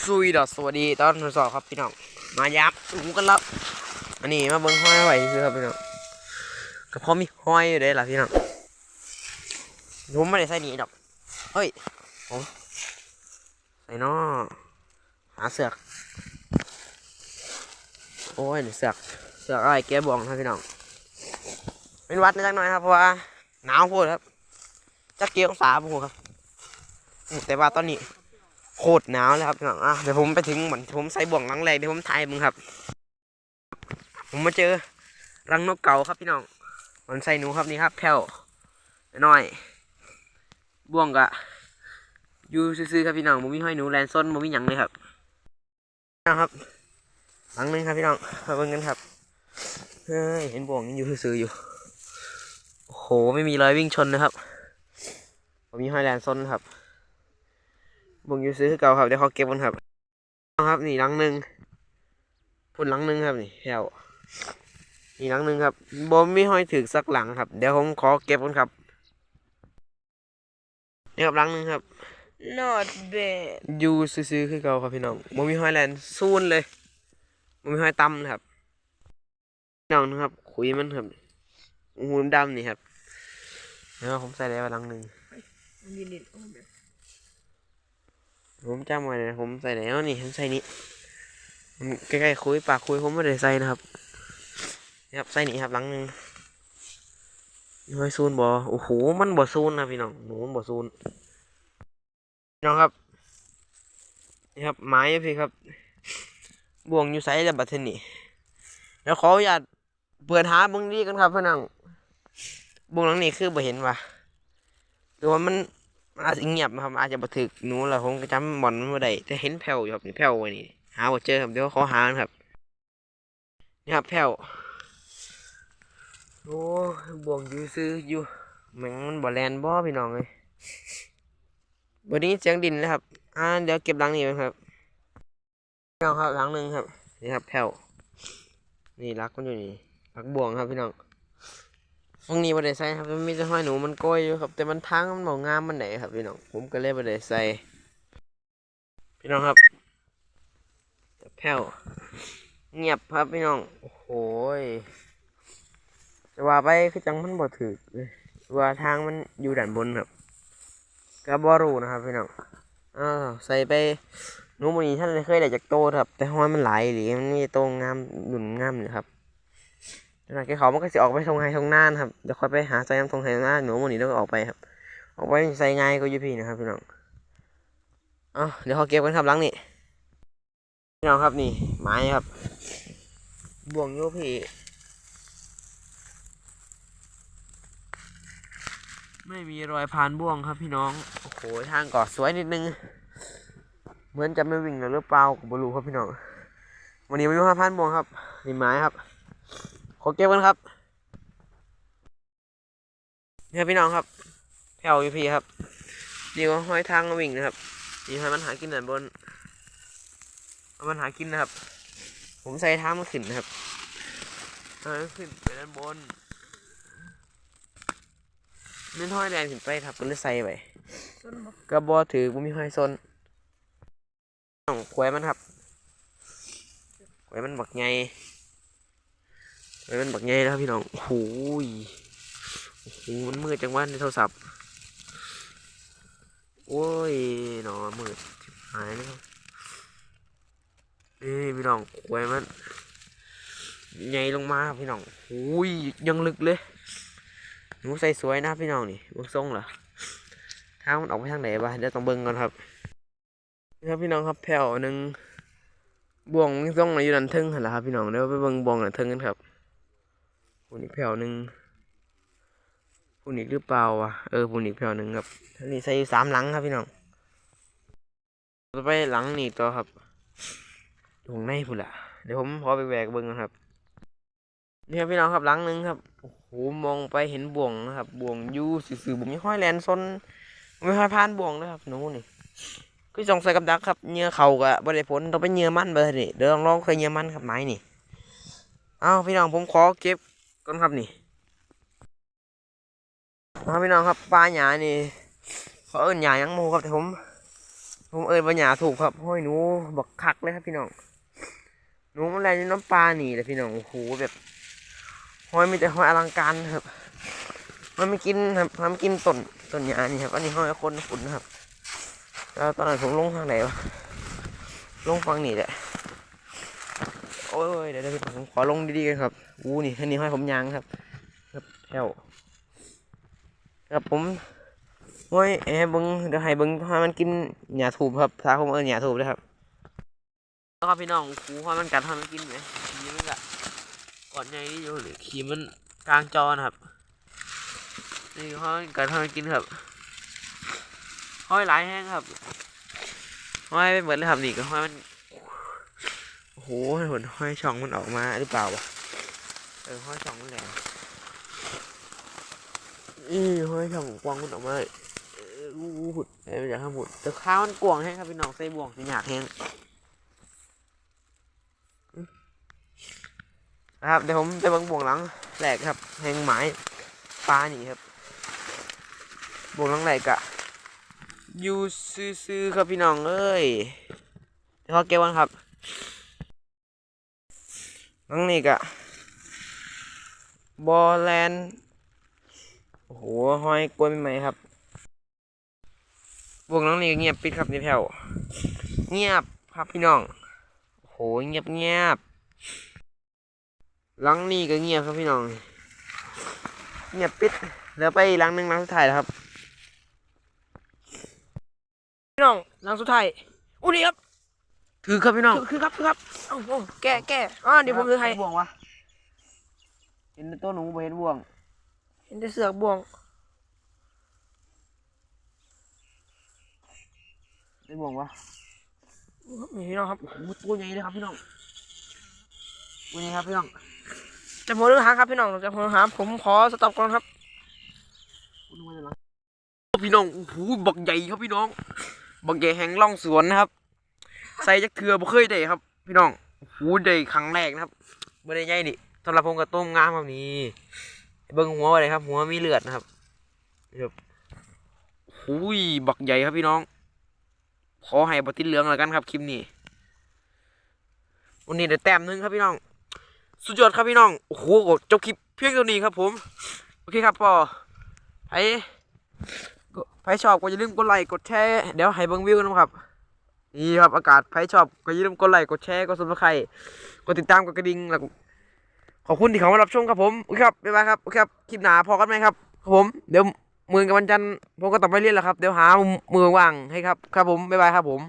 ซุยดอสวัสดีตอนทดสอบครับพี่น้องมายับหูกันแล้วอันนี้มาเบิ้งห้อยไว้คือครับพี่น้องก็เพราะมีห้อยอยู่เด้ล่ะพี่น้องผมไม่ได้ใส่หนีดอกเฮ้ยผมใส่นอหาเสือกโอ้ยเสือกเสือกอะไรแกบองครับพี่น้องเป็นวัดนิดหน่อยครับเพราะว่าหนาวโพูดครับจักเกี่ยวองศาพูดครับแต่ว่าตอนนี้ โคตรหนาวเลยครับพี่น้องอะเดี๋ยวผมไปถึงเหมือนผมใส่บ่วงรังแรกเดี๋ยวผมถ่ายมึงครับ ผมมาเจอรังนกเก่าครับพี่น้องมันใส่หนูครับนี่ครับ แผ่วน้อยบ่วงกะอยู่ซื่อๆครับพี่น้องผมมีห้อยหนูแลนส้นผมมีหยังเลยครับนะครับหลังนึงครับพี่น้องมาเบิ่งกันครับเฮ้ยเห็นบ่วงยังอยู่ซื่อๆอยู่โอ้โหไม่มีรอยวิ่งชนนะครับผมมีห้อยแลนส้นครับ บ่งอยู่ซื้อคือเก่าครับเดี๋ยวเขาเก็บกันครับเอาครับนี่หลังหนึ่งพุ่นหลังหนึ่งครับนี่แถวนี่หลังหนึ่งครับบ่มีห้อยถึกสักหลังครับ เดี๋ยวผมขอเก็บกันครับนี่ครับหลังหนึ่งครับ not bad อยู่ซื้อๆคือเก่าครับพี่น้องบ่มีห้อยแลนซูนเลยบ่มีห้อยต่ำนะครับพี่น้องนะครับคุยมันครับหูดำๆนี่ครับแล้วผมใส่ได้ไว้หลังหนึ่งนี่นี่โอ้แม่ ผมจำไว้เลยนะผมใส่แล้วนี่ผมใส่นี่มันใกล้ๆคุยปากคุยผมไม่ได้ใส่นะครับนี่ครับใส่นี่ครับหลังหนึ่งน้อยซูนบอโอ้โหมันบ่ซูนนะพี่น้องหนูมันบ่ซูนพี่น้องครับนี่ครับไม้พี่ครับบ่วงอยู่ไซส์แล้วบัดเทนนี่แล้วขออนุญาตเปิดหาเบิ่งดีกันครับพี่น้องบ่วงหลังนี้คือบ่เห็นว่ะหรือว่ามัน มันอาจจะเงียบนะครับอาจจะบันทึกหนูแหละผมก็จำบอลมันไม่ได้แต่เห็นแผ่วอยู่ครับแผ่วไว้นี่หาบ่เจอครับเดี๋ยวขอหาครับนี่ครับแผ่วโอ้บวงอยู่ซื้ออยู่แม่งมันบ่แลนบ่พี่น้องเลยวันนี้เสียงดินนะครับ อ่าเดี๋ยวเก็บหลังนี้ไว้ครับพี่น้องครับหลังหนึ่งครับนี่ครับแผ่วนี่รักมันอยู่นี่รักบ่วงครับพี่น้อง ตรงนี้บ่ได้ใส่ครับมันมีแต่ห้อยหนูมันโกยอยู่ครับ แต่มันทางมันบ่งามมันไหนครับพี่น้องผมก็เลยบ่ได้ใส่พี่น้องครับแผ่วเงียบครับพี่น้องโอ้โหจะว่าไปคือจังมันบ่ถึกเลยว่าทางมันอยู่ด้านบนครับก็บ่รู้นะครับพี่น้องอ้าวใส่ไปหนูมันนี้ท่านเคยได้จากโตครับ แต่ห้อยมันหลายหรือมันมีโตงามหนุนงามเลยครับ หลังจากเขามันก็จะออกไปทงไฮทงน่านครับเดี๋ยวค่อยไปหาใส่น้ำทงไฮทงน่านหนูมันนี้ต้องออกไปครับ ออกไปใส่ง่ายก็ยูพี่นะครับพี่น้องเอ้าเดี๋ยวเขาเก็บกันครับหลังนี่พี่น้องครับนี่ไม้ครับ บ่วงโยพี่ไม่มีรอยพานบ่วงครับพี่น้อง โอ้โหทางก่อสวยนิดนึง เหมือนจะไม่วิ่งหรือเปล่าก็ไม่รู้ครับพี่น้อง วันนี้ไม่มีพานบ่วงครับนี่ไม้ครับ ขอเก็บกันครับเนี่ยพี่น้องครับแผ่วอยู่พี่ครับนี่ก็ห้อยทางมาวิ่งนะครับนี่ให้มันหากินด้านบนมันหากินนะครับ ผมใส่ทางมันขึ้นนะครับให้มันขึ้นไปด้านบนนี่ห้อยแรงขึ้นไปครับก็เลยใส่ไปกระบอถือผมมีห้อยซนต้องขวยมันครับขวยมันบักไง เฮ้ยมันบักใหญ่แล้วครับพี่น้องโอ้โหยโอ้โหมันมืดจังวะในโทรศัพท์ โอ้ยหนอมืดหายเลยครับนี่พี่น้องควยมันใหญ่ลงมาพี่น้องโอ้ยยังลึกเลย หนูใส่สวยนะพี่น้องนี่เบิ่งทรงเหรอทางมันออกไปทางไหนบ้างเดี๋ยวต้องเบิ่งก่อนครับนี่ครับพี่น้องครับแผ่วหนึ่งบ่วงทรงอยู่ดันทึ่งหันละครับพี่น้องเดี๋ยวไปเบิ่งบ่วงดันทึ่งกันครับ ปุ่นอีกแผ่วหนึ่งปุ่นอีกหรือเปล่าวะเออปุ่นอีกแผ่วหนึ่งครับอันนี้ใส่อยู่สามหลังครับพี่น้องต่อไปหลังนี่ต่อครับตรงในพุ่นละเดี๋ยวผมขอไปแหวกเบิ้งกันครับนี่ครับพี่น้องครับหลังหนึ่งครับโอ้โหมองไปเห็นบ่วงนะครับ บ่วงยูสื่อๆผมไม่ค่อยแลนซนไม่ค่อยพานบ่วงนะครับหนูนี่คือจงใส่กับดักครับเหงื่อเข่ากะบริผลต้องไปเหงื่อมันไปนี่เดี๋ยวลองลองเคยเหงื่อมันครับไม้นี่เอาพี่น้องผมขอเก็บ ก่อนครับนี่เอาพี่น้องครับปลาหยานี่เขาเอิ้นหยายังหมูครับแต่ผม ผมเอ่ยปัญญาถูกครับห้อยหนูบักคักเลยครับพี่น้องหนูมันแรงน้ำปลาหนีเลยพี่น้องโอ้โหแบบห้อยมีแต่ห้อยอลังการครับ มันไม่กินครับมันไม่กินต้นต้นหญ้านี่ครับอันนี้ห้อยคนขุนครับแล้วตอนนั้นผมลงทางไหนวะลงฝั่งนี้แหละ โอ้ยเดี๋ยวเดี๋ยวผมขอลงดีๆกันครับอู้นี่อันนี้ห้อยผมยางครับ ครับแถวครับผมโอ้ยแอบเบิงเดี๋ยวให้เบิงให้มันกินหญ้าถูบครับถ้าผมเอิ้นหญ้าถูบเลยครับแล้วครับพี่น้องคูให้มันกัดให้มันกินไหมขี้มันกะก่อนใหญ่นี่อยู่หรือขีมันกลางจอนะครับนี่ให้มันกัดให้มันกินครับห้อยหลายแห้งครับห้อยไปเหมือนเลยครับนี่ก็ห้อยมัน หหนห้อยช่องมันออกมาหรือเปล่าวะเออห้อยช่องมันแหลมอีห้อยช่องกว้างมันออกมาอู้หูหุดเอ้ยมันจะข้ามหุดแต่ข้าวมันกวางแห้งครับพี่น้องใส่บ่วงสิอยากแห้งนะครับเดี๋ยวผมจะบังบ่วงหลังแหลกครับแหงไม้ปลาหนีครับบ่วงหลังแหลกอะอยู่ซื่อๆครับพี่น้องเอ้ยเดี๋ยวเขาเก็บวันครับ หลังนี้กะบอแลนโอ้โหห้อยกล้วยใหม่ครับวงน้องนี่เงียบปิดครับนี่แผ่วเงียบครับพี่น้องโอ้โหเงียบเงียบหลังนี่ก็เงียบครับพี่น้อง เงียบปิดเหลือไปหลังหนึ่งหลังสุดท้ายแล้วครับ พี่น้องหลังสุดท้ายอู้นี่ครับ ถือครับพี่น้อง คือคือครับคือครับเอ้าเอ้าแก้แก้อ่าเดี๋ยวผมซื้อให้บ่วงวะเห็นแต่ตัวหนูบ่เห็นบ่วง เห็นแต่เสือกบ่วงได้บ่วงวะนี่พี่น้องครับโอ้โหตัวใหญ่เลยครับพี่น้องตัวใหญ่ครับพี่น้องจะผมเรื่องหาครับพี่น้องจะผมหาผมขอสต็อปก่อนครับพี่น้องโอ้โหบักใหญ่ครับพี่น้องบักใหญ่แห่งล่องสวนนะครับ ใส่จักเทือบ่เคยได้ครับ พี่น้องโอ้โหได้ครั้งแรกนะครับบ่ได้ใหญ่ดิสำหรับผมกับต้มงามแบบนี้เบิ่งหัวไว้เลยครับ หัวมีเลือดนะครับนี่ครับหุยบักใหญ่ครับพี่น้อง ขอให้บติดเหลืองแล้วกันครับคลิปนี้วันนี้เดี๋ยวแต้มนึงครับพี่น้อง สุดยอดครับพี่น้องโอ้โหจบคลิปเพียงเท่านี้ครับผมโอเคครับพอไผก็ไผชอบก็อย่าลืมกดไลค์กดแชร์เดี๋ยวให้เบิ่งวิวนะครับ นี่ครับอากาศไผชอบก็อย่าลืมกดไลค์กดแชร์กดซับสไครต์กดติดตามกดกระดิ่งแล้วก็ขอบคุณที่เขามารับชมครับผมโอเคครับบ๊ายบายครับอุ้ยครับคลิปหนาพอกันไหมครับครับผมเดี๋ยวมือกับวันจันทร์ผมก็ต้องไปเรียนแล้วครับเดี๋ยวหามือว่างให้ครับครับผมบ๊ายบายครับผม